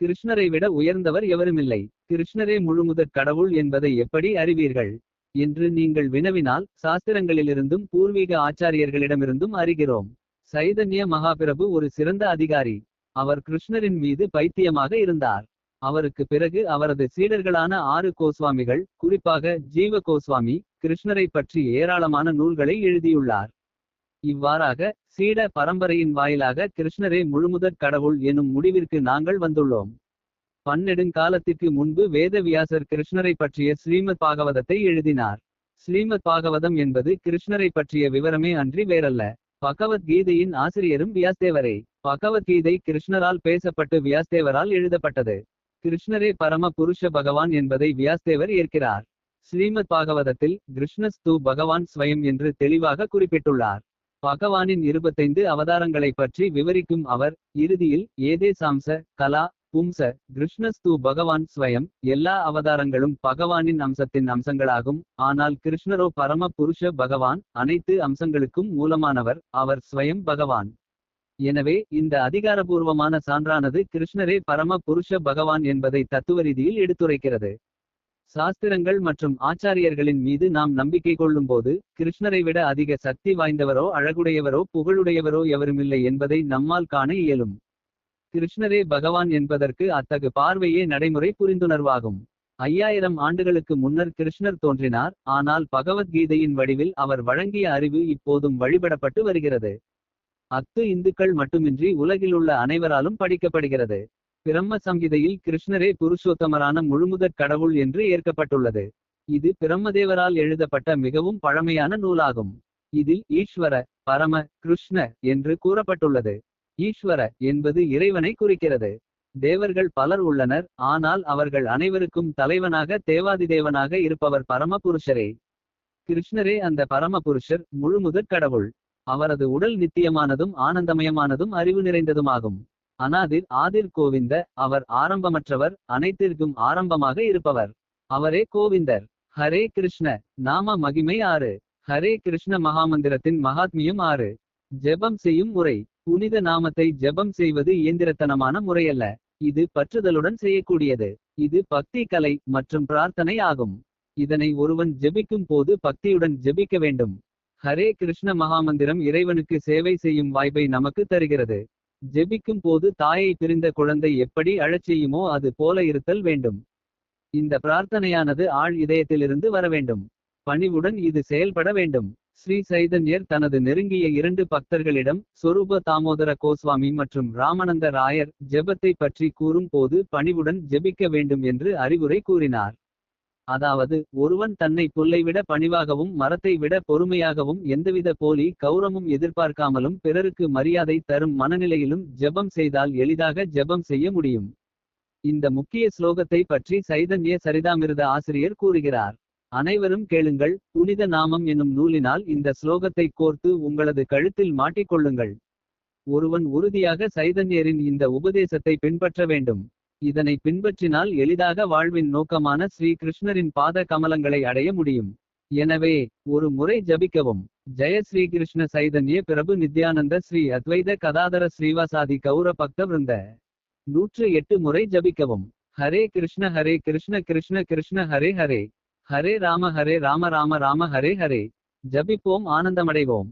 கிருஷ்ணரை விட உயர்ந்தவர் எவருமில்லை. கிருஷ்ணரே முழுமுதற் கடவுள் என்பதை எப்படி அறிவீர்கள்? என்று நீங்கள் வினவினால் சாஸ்திரங்களிலிருந்தும் பூர்வீக ஆச்சாரியர்களிடமிருந்தும் அறிகிறோம். சைதன்ய மகாபிரபு ஒரு சிறந்த அதிகாரி. அவர் கிருஷ்ணரின் மீது பைத்தியமாக இருந்தார். அவருக்கு பிறகு அவரது சீடர்களான ஆறு கோஸ்வாமிகள் குறிப்பாக ஜீவ கோஸ்வாமி கிருஷ்ணரை பற்றி ஏராளமான நூல்களை எழுதியுள்ளார். இவ்வாறாக சீட பரம்பரையின் வாயிலாக கிருஷ்ணரே முழுமுதற் கடவுள் எனும் முடிவிற்கு நாங்கள் வந்துள்ளோம். பன்னெடுங்காலத்திற்கு முன்பு வேதவியாசர் கிருஷ்ணரை பற்றிய ஸ்ரீமத் பாகவதத்தை எழுதினார். ஸ்ரீமத் பாகவதம் என்பது கிருஷ்ணரை பற்றிய விவரமே அன்றி வேறல்ல. பகவத்கீதையின் ஆசிரியரும் வியாஸ்தேவரே. பகவத்கீதை கிருஷ்ணரால் பேசப்பட்டு வியாஸ்தேவரால் எழுதப்பட்டது. கிருஷ்ணரே பரம புருஷ பகவான் என்பதை வியாஸ்தேவர் ஏற்கிறார். ஸ்ரீமத் பாகவதத்தில் கிருஷ்ணஸ்து பகவான் ஸ்வயம் என்று தெளிவாக குறிப்பிட்டுள்ளார். பகவானின் இருபத்தைந்து அவதாரங்களை பற்றி விவரிக்கும் அவர் இறுதியில் ஏதே சாம்ச கலா பும்ச கிருஷ்ணஸ்து பகவான் ஸ்வயம் எல்லா அவதாரங்களும் பகவானின் அம்சத்தின் அம்சங்களாகும். ஆனால் கிருஷ்ணரோ பரம புருஷ பகவான் அனைத்து அம்சங்களுக்கும் மூலமானவர் அவர் ஸ்வயம் பகவான். எனவே இந்த அதிகாரபூர்வமான சான்றானது கிருஷ்ணரே பரம புருஷ பகவான் என்பதை தத்துவ ரீதியில் எடுத்துரைக்கிறது. சாஸ்திரங்கள் மற்றும் ஆச்சாரியர்களின் மீது நாம் நம்பிக்கை கொள்ளும்போது கிருஷ்ணரை விட அதிக சக்தி வாய்ந்தவரோ அழகுடையவரோ புகழுடையவரோ எவருமில்லை என்பதை நம்மால் காண இயலும். கிருஷ்ணரே பகவான் என்பதற்கு அத்தகு பார்வையே நடைமுறை புரிந்துணர்வாகும். ஐயாயிரம் ஆண்டுகளுக்கு முன்னர் கிருஷ்ணர் தோன்றினார் ஆனால் பகவத்கீதையின் வடிவில் அவர் வழங்கிய அறிவு இப்போதும் வழிபடப்பட்டு வருகிறது. அத்து இந்துக்கள் மட்டுமின்றி உலகிலுள்ள அனைவராலும் படிக்கப்படுகிறது. பிரம்ம சம்ஹிதையில் கிருஷ்ணரே புருஷோத்தமரான முழுமுதற் கடவுள் என்று ஏற்கப்பட்டுள்ளது. இது பிரம்மதேவரால் எழுதப்பட்ட மிகவும் பழமையான நூலாகும். இதில் ஈஸ்வர பரம கிருஷ்ண என்று கூறப்பட்டுள்ளது. ஈஸ்வர என்பது இறைவனை குறிக்கிறது. தேவர்கள் பலர் உள்ளனர் ஆனால் அவர்கள் அனைவருக்கும் தலைவனாக தேவாதிதேவனாக இருப்பவர் பரமபுருஷரே. கிருஷ்ணரே அந்த பரமபுருஷர் முழுமுதற் கடவுள். அவரது உடல் நித்தியமானதும் ஆனந்தமயமானதும் அறிவு நிறைந்ததுமாகும். அனாதிர் ஆதிர் கோவிந்த அவர் ஆரம்பமற்றவர் அனைத்திற்கும் ஆரம்பமாக இருப்பவர். அவரே கோவிந்தர். ஹரே கிருஷ்ண. நாம மகிமை ஆறு. ஹரே கிருஷ்ண மகாமந்திரத்தின் மகாத்மியம் ஆறு. ஜெபம் செய்யும் முறை. புனித நாமத்தை ஜெபம் செய்வது இயந்திரத்தனமான முறையல்ல. இது பற்றுதலுடன் செய்யக்கூடியது. இது பக்தி கலை மற்றும் பிரார்த்தனை ஆகும். இதனை ஒருவன் ஜெபிக்கும் போது பக்தியுடன் ஜெபிக்க வேண்டும். ஹரே கிருஷ்ண மகாமந்திரம் இறைவனுக்கு சேவை செய்யும் வாய்ப்பை நமக்கு தருகிறது. ஜெபிக்கும் போது தாயை பிரிந்த குழந்தை எப்படி அழச்செய்யுமோ அது போல இருத்தல் வேண்டும். இந்த பிரார்த்தனையானது ஆழ் இதயத்திலிருந்து வர வேண்டும். பணிவுடன் இது செயல்பட வேண்டும். ஸ்ரீ சைதன்யர் தனது நெருங்கிய இரண்டு பக்தர்களிடம் சொரூப தாமோதர கோஸ்வாமி மற்றும் ராமநந்த ராயர் ஜெபத்தை பற்றி கூறும் போது பணிவுடன் ஜெபிக்க வேண்டும் என்று அறிவுரை கூறினார். அதாவது ஒருவன் தன்னை புல்லை விட பணிவாகவும் மரத்தை விட பொறுமையாகவும் எந்தவித போலி கௌரமும் எதிர்பார்க்காமலும் பிறருக்கு மரியாதை தரும் மனநிலையிலும் ஜெபம் செய்தால் எளிதாக ஜெபம் செய்ய முடியும். இந்த முக்கிய ஸ்லோகத்தை பற்றி சைதன்ய சரிதாமிருத ஆசிரியர் கூறுகிறார். அனைவரும் கேளுங்கள் புனித நாமம் என்னும் நூலினால் இந்த ஸ்லோகத்தை கோர்த்து உங்களது கழுத்தில் மாட்டிக்கொள்ளுங்கள். ஒருவன் உறுதியாக சைதன்யரின் இந்த உபதேசத்தை பின்பற்ற வேண்டும். இதனை பின்பற்றினால் எளிதாக வாழ்வின் நோக்கமான ஸ்ரீ கிருஷ்ணரின் பாத கமலங்களை அடைய முடியும். எனவே ஒரு முறை ஜபிக்கவும். ஜெய ஸ்ரீ கிருஷ்ண சைதன்ய பிரபு நித்யானந்த ஸ்ரீ அத்வைத கதாதர ஸ்ரீவாசாதி கௌர பக்த விருந்த நூற்று எட்டு முறை ஜபிக்கவும். ஹரே கிருஷ்ண ஹரே கிருஷ்ண கிருஷ்ண கிருஷ்ண ஹரே ஹரே. ஹரே ராம ஹரே ராம ராம ராம ஹரே ஹரே. ஜபிப்போம் ஆனந்தமடைவோம்.